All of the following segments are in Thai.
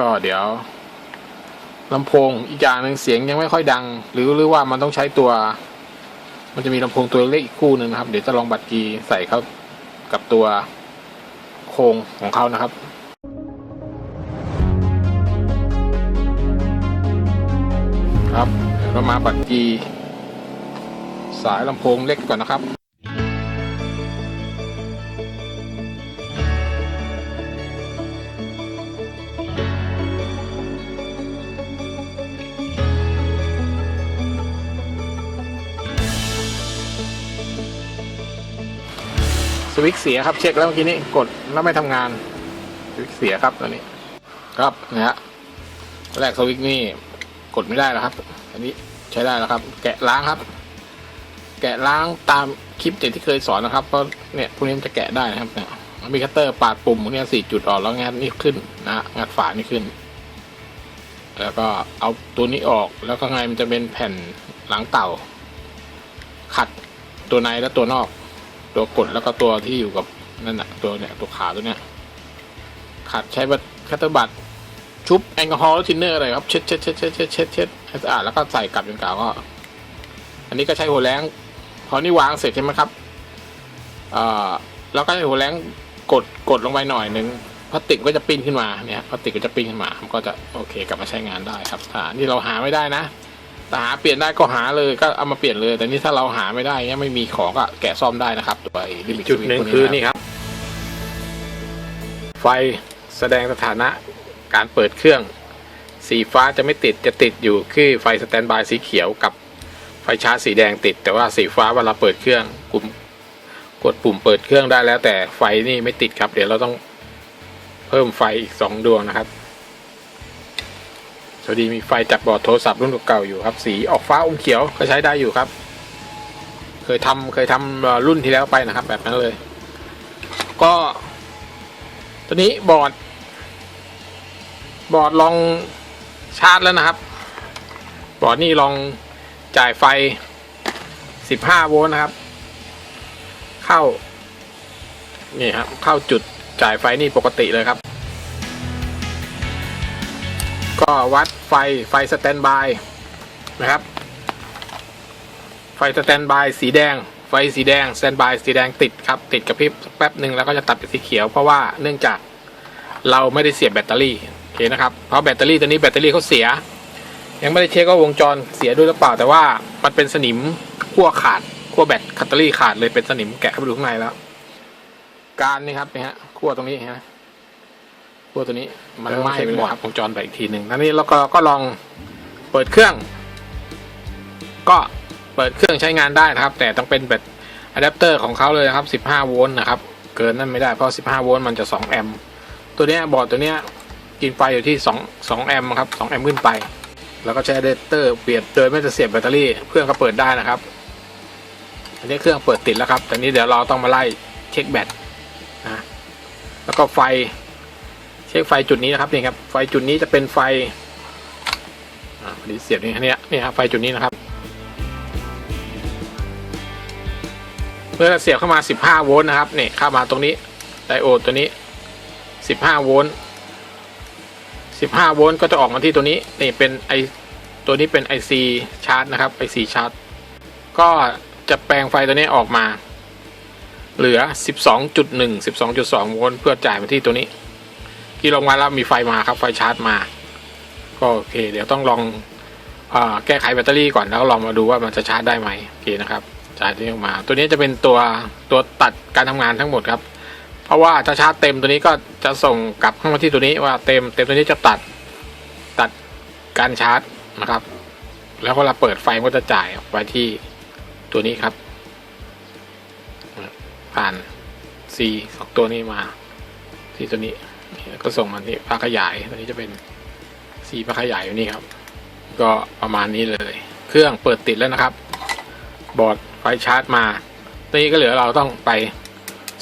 ก็เดี๋ยวลำโพงอีกอย่างหนึ่งเสียงยังไม่ค่อยดัง หรือหรือว่ามันต้องใช้ตัว มันจะมีลำโพงตัวเล็กอีกคู่หนึ่งนะครับ เดี๋ยวจะลองบัตรกีใส่เข้ากับตัวโครงของเขานะครับครับเดี๋ยวเรามาบัตรกีสายลำโพงเล็กก่อนนะครับ วิตช์เสียครับเช็คแล้วเมื่อกี้นี้กดแล้วไม่ทำงานสวิตช์เสียครับตัวนี้ ครับนะฮะแรกสวิตช์นี่กดไม่ได้แล้วครับ อันนี้ใช้ได้แล้วครับ แกะล้างครับ แกะล้างตามคลิปเด็กที่เคยสอนนะครับเพราะเนี่ยพวกนี้มันจะแกะได้นะครับเนี่ยมีคัตเตอร์ปาดปุ่มพวกนี้สี่จุดออกแล้วงัดนี่ขึ้นนะฮะงัดฝานี่ขึ้น แล้วก็เอาตัวนี้ออกแล้วข้างในมันจะเป็นแผ่นหลังเต่า ขัดตัวในและตัวนอก ตัวกดแล้วก็ตัวที่อยู่กับนั่นน่ะตัวเนี่ยตัวขาตัวเนี้ยขัดใช้บัตคัตเตอร์บัตชุบแอลกอฮอล์ทินเนอร์อะไรครับเช็ดเช็ดเช็ดเช็ดเช็ดเช็ดเช็ดให้สะอาดแล้วก็ใส่กลับจนกาวก็ อันนี้ก็ใช้หัวแรงพอนี่วางเสร็จใช่ไหมครับเอ่อแล้วก็ใช้หัวแรงกดกดลงไปหน่อยหนึ่งพลาสติกก็จะปิ้นขึ้นมาเนี่ยพลาสติกก็จะปิ้นขึ้นมามันก็จะโอเคกลับมาใช้งานได้ครับถ้านี่เราหาไม่ได้นะ แต่หาเปลี่ยนได้ก็หาเลยก็เอามาเปลี่ยนเลย แต่นี่ถ้าเราหาไม่ได้เงี้ยไม่มีของก็แกะซ่อมได้นะครับตัวไอ้ลิมิตจุดหนึ่งคือนี่ครับ ไฟแสดงสถานะการเปิดเครื่อง สีฟ้าจะไม่ติดจะติดอยู่คือไฟสแตนบายสีเขียวกับไฟชาร์จสีแดงติด แต่ว่าสีฟ้าเวลาเปิดเครื่องกลุ่มกดปุ่มเปิดเครื่องได้แล้ว แต่ไฟนี่ไม่ติดครับ เดี๋ยวเราต้องเพิ่มไฟอีกสองดวงนะครับ สวัสดีมีไฟจากบอร์ดโทรศัพท์รุ่นเก่าอยู่ครับ สีออกฟ้าอมเขียวก็ใช้ได้อยู่ครับ เคยทำเคยทำเอ่อรุ่นที่แล้วไปนะครับ แบบนั้นเลย ก็ ตัวนี้บอร์ด บอร์ดลองชาร์จแล้วนะครับ บอร์ดนี่ลองจ่ายไฟ 15 โวลต์นะครับ เข้า นี่ครับ เข้าจุดจ่ายไฟนี่ปกติเลยครับ ก็วัดไฟไฟสแตนบายนะครับ ไฟสแตนบายสีแดง ไฟสีแดงสแตนบายสีแดงติดครับ ติดกระพริบแป๊บหนึ่งแล้วก็จะตัดเป็นสีเขียวเพราะว่าเนื่องจากเราไม่ได้เสียบแบตเตอรี่โอเคนะครับเพราะแบตเตอรี่ตัวนี้แบตเตอรี่เขาเสีย ยังไม่ได้เช็คว่าวงจรเสียด้วยหรือเปล่า แต่ว่ามันเป็นสนิมขั้วขาดขั้วแบตคัตเตอรี่ขาดเลยเป็นสนิมแกะเข้าไปดูข้างในแล้ว การนี่ครับนี่ฮะขั้วตรงนี้ฮะ ขั้วตัวนี้มันไหม้ไปหมดครับวงจรไปอีกทีหนึ่งแล้วนี่เราก็ก็ลองเปิดเครื่อง ก็เปิดเครื่องใช้งานได้นะครับ แต่ต้องเป็นแบตอะแดปเตอร์ของเขาเลยนะครับ 15 โวลต์นะครับ เกินนั่นไม่ได้เพราะ 15 โวลต์มันจะ 2 แอมป์ตัวเนี้ยบอร์ดตัวเนี้ยกินไฟอยู่ที่ 2 2 แอมป์ครับ 2 แอมป์ขึ้นไป แล้วก็ใช้อะแดปเตอร์เปลี่ยนโดยไม่จะเสียบแบตเตอรี่เครื่องก็เปิดได้นะครับอันนี้เครื่องเปิดติดแล้วครับแต่นี้เดี๋ยวเราต้องมาไล่เช็คแบตนะแล้วก็ไฟ เช็คไฟจุดนี้นะครับนี่ครับไฟจุดนี้จะเป็นไฟอ่าพอดีเสียบนี่เนี่ยนี่ครับไฟจุดนี้นะครับเมื่อเราเสียบเข้ามา 15 โวลต์นะครับนี่เข้ามาตรงนี้ไดโอดตัวนี้ 15 โวลต์15 โวลต์ก็จะออกมาที่ตัวนี้นี่เป็นไอตัวนี้เป็น IC ชาร์จนะครับ IC ชาร์จก็จะแปลงไฟตัวนี้ออกมา เหลือ 12.1 12.2 โวลต์เพื่อจ่ายมาที่ตัวนี้ ที่ลงมาแล้วมีไฟมาครับไฟชาร์จมา ก็โอเค เดี๋ยวต้องลองอแก้ไขแบตเตอรี่ก่อนแล้วลองมาดูว่ามันจะชาร์จได้ไหมโอเคนะครับจ่ายที่ออกมา ตัวนี้จะเป็นตัวตัวตัดการทำงานทั้งหมดครับ เพราะว่าถ้าชาร์จเต็มตัวนี้ก็จะส่งกลับเข้ามาที่ตัวนี้ว่าเต็มเต็มตัวนี้จะตัดตัดการชาร์จนะครับ แล้วเวลาเปิดไฟก็จะจ่ายออกไปที่ตัวนี้ครับ ผ่าน C สองตัวนี้มาที่ตัวนี้ ก็ส่งมาที่ภาคขยายตัวนี้จะเป็น C ภาคขยายอยู่นี่ครับ ก็ประมาณนี้เลย เครื่องเปิดติดแล้วนะครับ บอร์ดไฟชาร์จมาตอนนี้ก็เหลือเราต้องไป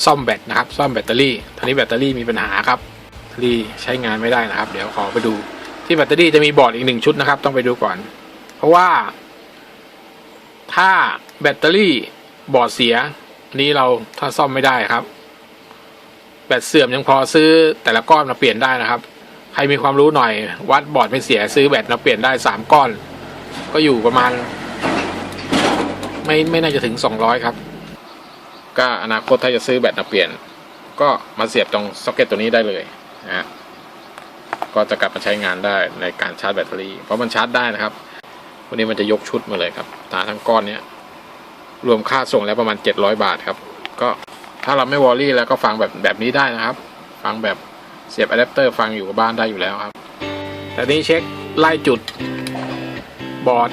ซ่อมแบตนะครับ ซ่อมแบตเตอรี่ทีนี้แบตเตอรี่มีปัญหาครับแบตเตอรี่ใช้งานไม่ได้นะครับ เดี๋ยวขอไปดูที่แบตเตอรี่จะมีบอร์ดอีกหนึ่งชุดนะครับ ต้องไปดูก่อน เพราะว่า ถ้าแบตเตอรี่บอร์ดเสียนนี้เราถ้าซ่อมไม่ได้ครับ แบตเสื่อมยังพอซื้อแต่ละก้อนมาเปลี่ยนได้นะครับขรมีความรู้หน่อย วัดบอร์ดไม่เสียซื้อแบตมาเปลี่ยนได้สามก้อน ก็อยู่ประมาณ ไม่ไม่น่าจะถึงสองร้อยครับ ก็อนาคตถ้าจะซื้อแบตมาเปลี่ยน ก็มาเสียบตรงซ็อกเก็ตตัวนี้ได้เลยนะฮะก็จะกลับมาใช้งานได้ในการชาร์จแบตเตอรี่เพราะมันชาร์จได้นะครับวันนี้มันจะยกชุดมาเลยครับตาทั้งก้อนเนี้ยรวมค่าส่งแล้วประมาณ 700 บาทครับ ก็ ถ้าเราไม่วอรี่แล้วก็ฟังแบบแบบนี้ได้นะครับ ฟังแบบเสียบอะแดปเตอร์ฟังอยู่กับบ้านได้อยู่แล้วครับ แต่นี้เช็คไล่จุดบอร์ด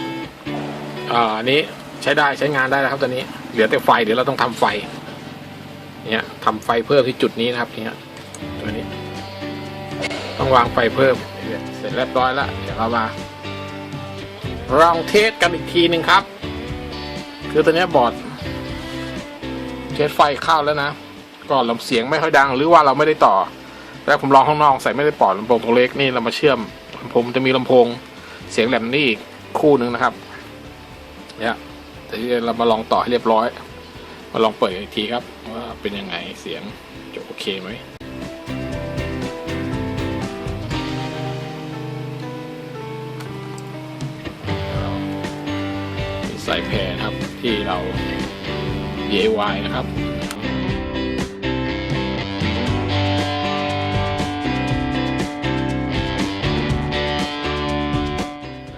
อ่าอันนี้ใช้ได้ใช้งานได้แล้วครับตอนนี้ เหลือแต่ไฟเดี๋ยวเราต้องทำไฟ เนี่ยทำไฟเพิ่มที่จุดนี้นะครับเนี่ยตัวนี้ ต้องวางไฟเพิ่ม เสร็จเรียบร้อยแล้วเดี๋ยวเรามาลองเทสกันอีกทีหนึ่งครับ คือตัวนี้บอร์ด เทสไฟเข้าแล้วนะก่อนลำเสียงไม่ค่อยดังหรือว่าเราไม่ได้ต่อ แล้วผมลองข้างนอกใส่ไม่ได้ปอดลำโพงตัวเล็กนี่เรามาเชื่อมผมจะมีลำโพงเสียงแหลมนี่อีกคู่หนึ่งนะครับเนี่ยแต่ที่เรามาลองต่อให้เรียบร้อย มาลองเปิดอีกทีครับว่าเป็นยังไงเสียงจะโอเคไหมมีสายแพรนครับที่เรา DIY นะครับ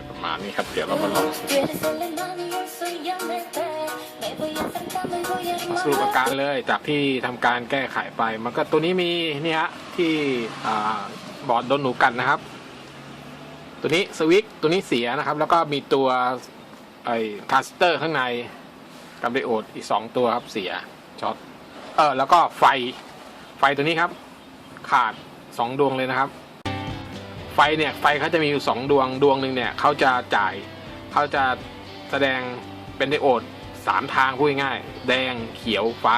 ประมาณนี้ครับ เดี๋ยวเรามาลองสรุปอาการเลยจากที่ทำการแก้ไขไป มันก็ตัวนี้มีนี่ฮะที่บอร์ดโดนหนูกัดนะครับ ตัวนี้สวิตตัวนี้เสียนะครับ แล้วก็มีตัวไอ้ทราสเตอร์ข้างใน กับไดโอดอีกสองตัวครับเสียช็อตเออแล้วก็ไฟไฟตัวนี้ครับ ขาดสองดวงเลยนะครับ ไฟเนี่ยไฟเขาจะมีอยู่สองดวงดวงหนึ่งเนี่ยเขาจะจ่ายเขาจะแสดงเป็นไดโอดสามทางพูดง่ายแดงเขียวฟ้า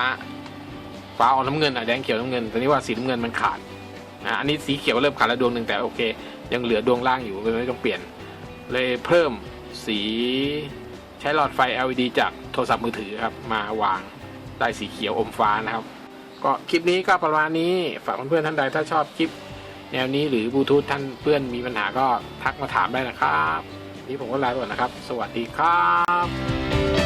ฟ้าออกน้ำเงินอะแดงเขียวน้ำเงินต่นี่ว่าสีน้ำเงินมันขาดอะอันนี้สีเขียวเริ่มขาดแล้วดวงหนึ่งแต่โอเค ยังเหลือดวงล่างอยู่เลยไม่ต้องเปลี่ยน เลยเพิ่มสีใช้หลอดไฟ LED จาก รศัพท์มือถือครับมาวางได้สีเขียวอมฟ้านะครับ ก็คลิปนี้ก็ประมาณนี้ฝากเพื่อนๆท่านใดถ้าชอบคลิป แนวนี้หรือบลูทูธท่านเพื่อนมีปัญหาก็ทักมาถามได้นะครับ นี่ผมก็ลาไปก่อนนะครับ สวัสดีครับ